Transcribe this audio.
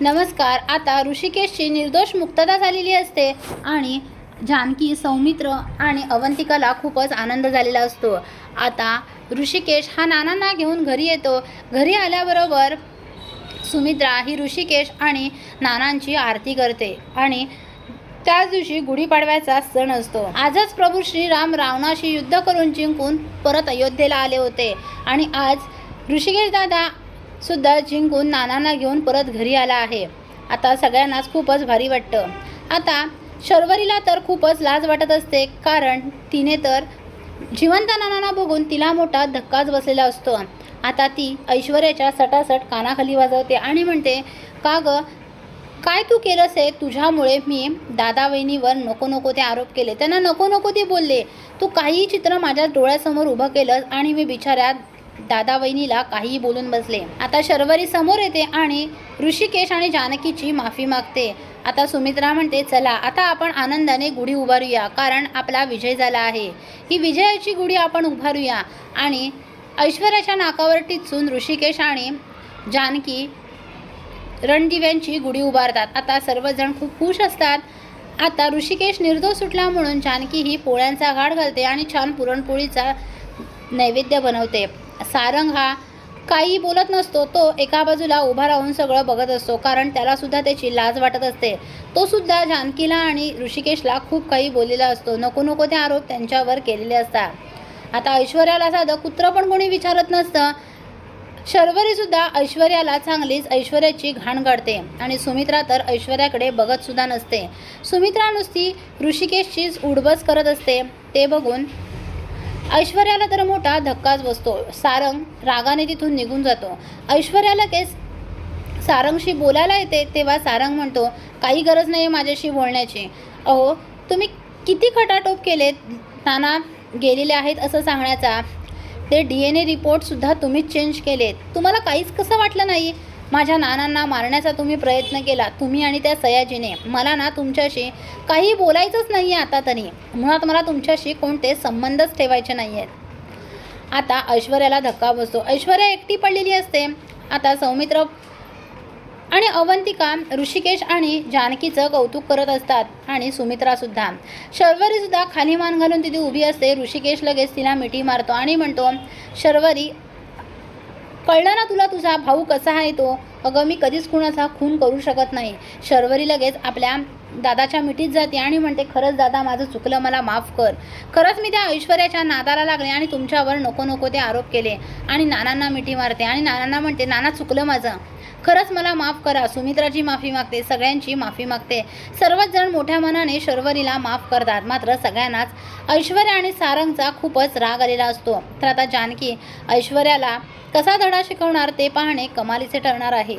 नमस्कार आता ऋषिकेशची निर्दोष मुक्तता झालेली असते आणि जानकी सौमित्र आणि अवंतिकाला खूपच आनंद झालेला असतो. आता ऋषिकेश हा नानांना घेऊन घरी येतो. घरी आल्याबरोबर सुमित्रा ही ऋषिकेश आणि नानांची आरती करते आणि त्याच दिवशी गुढीपाडव्याचा सण असतो. आजच प्रभू श्रीराम रावणाशी युद्ध करून जिंकून परत अयोध्येला आले होते आणि आज ऋषिकेश दादा सुद्धा जिंकून नानांना घेऊन परत घरी आला आहे. आता सगळ्यांनाच खूपच भारी वाटतं. आता शर्वरीला तर खूपच लाज वाटत असते कारण तिने तर जिवंत नानांना बघून तिला मोठा धक्काच बसलेला असतो. आता ती ऐश्वर्याच्या सटासट कानाखाली वाजवते आणि म्हणते का ग? काय तू केलंस आहे तुझ्यामुळे मी दादा वहिनीवर नको नको ते आरोप केले. त्यांना नको नको ते बोलले. तू काहीही चित्र माझ्या डोळ्यासमोर उभं केलंस आणि मी बिचाऱ्या दादा वहिनीला काहीही बोलून बसले. आता शर्वरी समोर येते आणि ऋषिकेश आणि जानकीची माफी मागते. आता सुमित्रा म्हणते चला आता आपण आनंदाने गुढी उभारूया कारण आपला विजय झाला आहे. ही विजयाची गुढी आपण उभारूया. आणि ऐश्वर्याच्या नाकावर टिचून ऋषिकेश आणि जानकी रणदिव्यांची गुढी उभारतात. आता सर्वजण खूप खुश असतात. आता ऋषिकेश निर्दोष सुटला म्हणून जानकी ही पोळ्यांचा घाट घालते आणि छान पुरणपोळीचा नैवेद्य बनवते. सारंग हा काही बोलत नसतो तो एका बाजूला उभा राहून सगळं बघत असतो कारण त्याला सुद्धा त्याची लाज वाटत असते. तो सुद्धा जानकीला आणि ऋषिकेशला खूप काही बोललेला असतो. नको नको ते आरोप त्यांच्यावर केलेले असतात. आता ऐश्वर्याला साधं कुत्रं पण कोणी विचारत नसतं. शर्वरी सुद्धा ऐश्वर्याला चांगलीच ऐश्वर्याची घाण काढते आणि सुमित्रा तर ऐश्वर्याकडे बघत सुद्धा नसते. सुमित्रा नुसती ऋषिकेशचीच उडबस करत असते. ते बघून ऐश्वर्याला तर मोठा धक्काच बसतो. सारंग रागाने तिथून निघून जातो. ऐश्वर्याला केस सारंगशी बोलायला येते तेव्हा सारंग म्हणतो काही गरज नाही माझ्याशी बोलण्याची. अहो तुम्ही किती खटाटोप केलेत नाना गेलेले आहेत असं सांगण्याचा. ते डी एन ए रिपोर्टसुद्धा तुम्हीच चेंज केलेत. तुम्हाला काहीच कसं वाटलं नाही? माझ्या नानांना मारण्याचा तुम्ही प्रयत्न केला तुम्ही आणि त्या सयाजीने. मला ना तुमच्याशी काही बोलायचंच नाही आहे आता तरी. मुळात मला तुमच्याशी कोणते संबंधच ठेवायचे नाही आहेत आता ऐश्वर्याला धक्का बसतो. ऐश्वर्या एकटी पडलेली असते. आता सौमित्र आणि अवंतिका ऋषिकेश आणि जानकीचं कौतुक करत असतात आणि सुमित्रासुद्धा शर्वरीसुद्धा खाली मान घालून तिथे उभी असते. ऋषिकेश लगेच तिला मिठी मारतो आणि म्हणतो शर्वरी कळलं ना तुला तुझा भाऊ कसा आहे तो? अगं मी कधीच कुणाचा खून करू शकत नाही. शर्वरी लगेच आपल्या दादाच्या मिठीत जाते आणि म्हणते खरंच दादा माझं चुकलं मला माफ कर. खरंच मी त्या ऐश्वर्याच्या नादाला लागले आणि तुमच्यावर नको नको ते आरोप केले आणि नानांना मिठी मारते आणि नानांना म्हणते नाना चुकलं माझं. खरंच मला माफ करा सुमित्राची माफी मागते सगळ्यांची माफी मागते. सर्वच जण मोठ्या मनाने शर्वरीला माफ करतात मात्र सगळ्यांनाच ऐश्वर्या आणि सारंगचा खूपच राग आलेला असतो. तर आता जानकी ऐश्वर्याला कसा धडा शिकवणार ते पाहणे कमालीचे ठरणार आहे.